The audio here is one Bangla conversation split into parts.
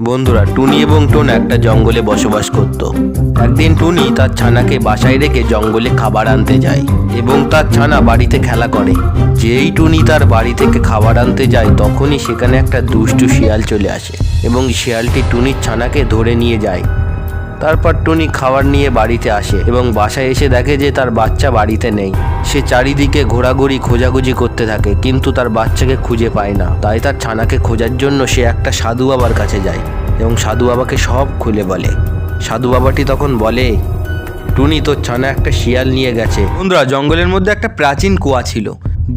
বন্ধুরা, টুনি এবং টোন একটা জঙ্গলে বসবাস করত। একদিন টুনি তার ছানাকে বাসায় রেখে জঙ্গলে খাবার আনতে যায় এবং তার ছানা বাড়িতে খেলা করে। যেই টুনি তার বাড়ি থেকে খাবার আনতে যায়, তখনই সেখানে একটা দুষ্টু শিয়াল চলে আসে এবং শিয়ালটি টুনির ছানাকে ধরে নিয়ে যায়। তারপর টুনি খাবার নিয়ে বাড়িতে আসে এবং বাসায় এসে দেখে যে তার বাচ্চা বাড়িতে নেই। সে চারিদিকে ঘোরাঘুরি, খোঁজাখুঁজি করতে থাকে, কিন্তু তার বাচ্চাকে খুঁজে পায় না। তাই তার ছানাকে খোঁজার জন্য সে একটা সাধু বাবার কাছে যায় এবং সাধু বাবাকে সব খুলে বলে। সাধু বাবাটি তখন বলে, টুনি, তোর ছানা একটা শিয়াল নিয়ে গেছে। বন্ধুরা, জঙ্গলের মধ্যে একটা প্রাচীন কুয়া ছিল।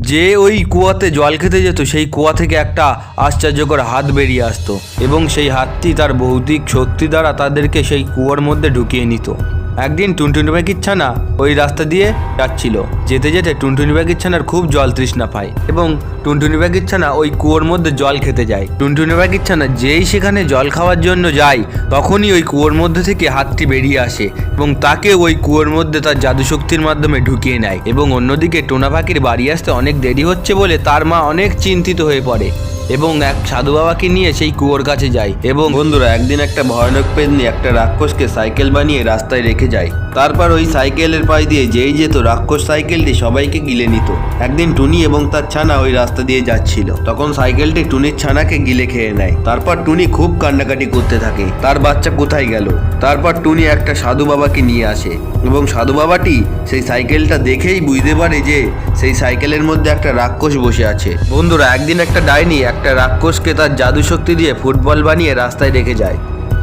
যে ওই কুয়াতে জল খেতে যেত, সেই কুয়া থেকে একটা আশ্চর্যকর হাত বেরিয়ে আসতো এবং সেই হাতটি তার ভৌতিক শক্তি দ্বারা তাদেরকে সেই কুয়োর মধ্যে ঢুকিয়ে নিত। একদিন টুনটুনি পাখির ছানা ওই রাস্তা দিয়ে যাচ্ছিল। যেতে যেতে টুনটুনি পাখির ছানার খুব জল তৃষ্ণা পায় এবং টুনটুনি পাখির ছানা ওই কুয়োর মধ্যে জল খেতে যায়। টুনটুনি পাখির ছানা যেই সেখানে জল খাওয়ার জন্য যায়, তখনই ওই কুয়োর মধ্যে থেকে হাতটি বেরিয়ে আসে এবং তাকে ওই কুয়োর মধ্যে তার জাদু শক্তির মাধ্যমে ঢুকিয়ে নেয় এবং অন্যদিকে টোনা পাখির বাড়ি আসতে অনেক দেরি হচ্ছে বলে তার মা অনেক চিন্তিত হয়ে পড়ে। এবং এক সাধু বাবাকে নিয়ে সেই কুয়োর কাছে যায় এবং বন্ধুরা, একদিন একটা ভয়ানক পেদনি একটা রাক্ষসকে সাইকেল বানিয়ে রাস্তায় রেখে যায়। তারপর ওই সাইকেলের পাশ দিয়ে যেই যেত রাক্ষস সাইকেলটি সবাইকে গিলে নিত। একদিন টুনি এবং তার ছানা ওই রাস্তা দিয়ে যাচ্ছিল। তখন সাইকেলটি টুনির ছানাকে গিলে খেয়ে নেয়। তারপর টুনি খুব কান্নাকাটি করতে থাকে, তার বাচ্চা কোথায় গেল? তারপর টুনি একটা সাধু বাবাকে নিয়ে আসে এবং সাধু বাবাটি সেই সাইকেলটা দেখেই বুঝতে পারে যে সেই সাইকেলের মধ্যে একটা রাক্ষস বসে আছে। বন্ধুরা, একদিন একটা ডাইনি একটা রাক্ষসকে তার জাদু শক্তি দিয়ে ফুটবল বানিয়ে রাস্তায় রেখে যায়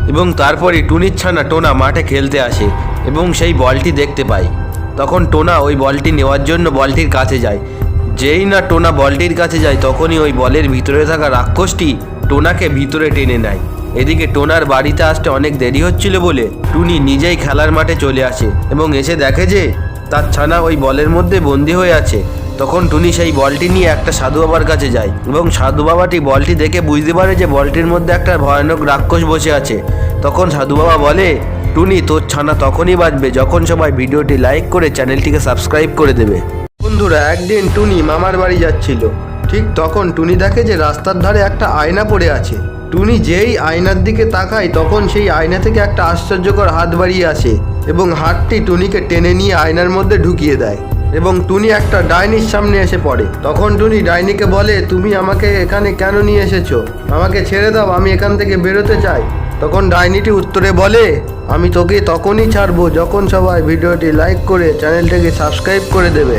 এবং তারপরে টুনির ছানা টোনা মাঠে খেলতে আসে। এবং সেই বলটি দেখতে পাই। তখন টোনা ওই বলটি নেওয়ার জন্য বলটির কাছে যায়। যেই না টোনা বলটির কাছে যায়, তখনই ওই বলের ভিতরে থাকা রাক্ষসটি টোনাকে ভিতরে টেনে নেয়। এদিকে টোনার বাড়িতে আসতে অনেক দেরি হচ্ছিল বলে টুনি নিজেই খেলার মাঠে চলে আসে এবং এসে দেখে যে তার ছানা ওই বলের মধ্যে বন্দি হয়ে আছে। তখন টুনি সেই বলটি নিয়ে একটা সাধু বাবার কাছে যায় এবং সাধু বাবাটি বলটি দেখে বুঝতে পারে যে বলটির মধ্যে একটা ভয়ানক রাক্ষস বসে আছে। তখন সাধু বাবা বলে, টুনি, তোর ছানা তখনই বাঁচবে যখন সবাই ভিডিওটি লাইক করে চ্যানেলটিকে সাবস্ক্রাইব করে দেবে। বন্ধুরা, একদিন টুনি মামার বাড়ি যাচ্ছিল। ঠিক তখন টুনি দেখে যে রাস্তার ধারে একটা আয়না পড়ে আছে। টুনি যেই আয়নার দিকে তাকায় তখন সেই আয়না থেকে একটা আশ্চর্যকর হাত বাড়িয়ে আসে এবং হাতটি টুনিকে টেনে নিয়ে আয়নার মধ্যে ঢুকিয়ে দেয়। এবং টুনি একটা ডাইনির সামনে এসে পড়ে। তখন টুনি ডাইনিকে বলে, তুমি আমাকে এখানে কেন নিয়ে এসেছ? আমাকে ছেড়ে দাও, আমি এখান থেকে বেরোতে চাই। তখন ডাইনিটি উত্তরে বলে, আমি তোকে তখনই ছাড়বো যখন সবাই ভিডিওটি লাইক করে চ্যানেলটিকে সাবস্ক্রাইব করে দেবে।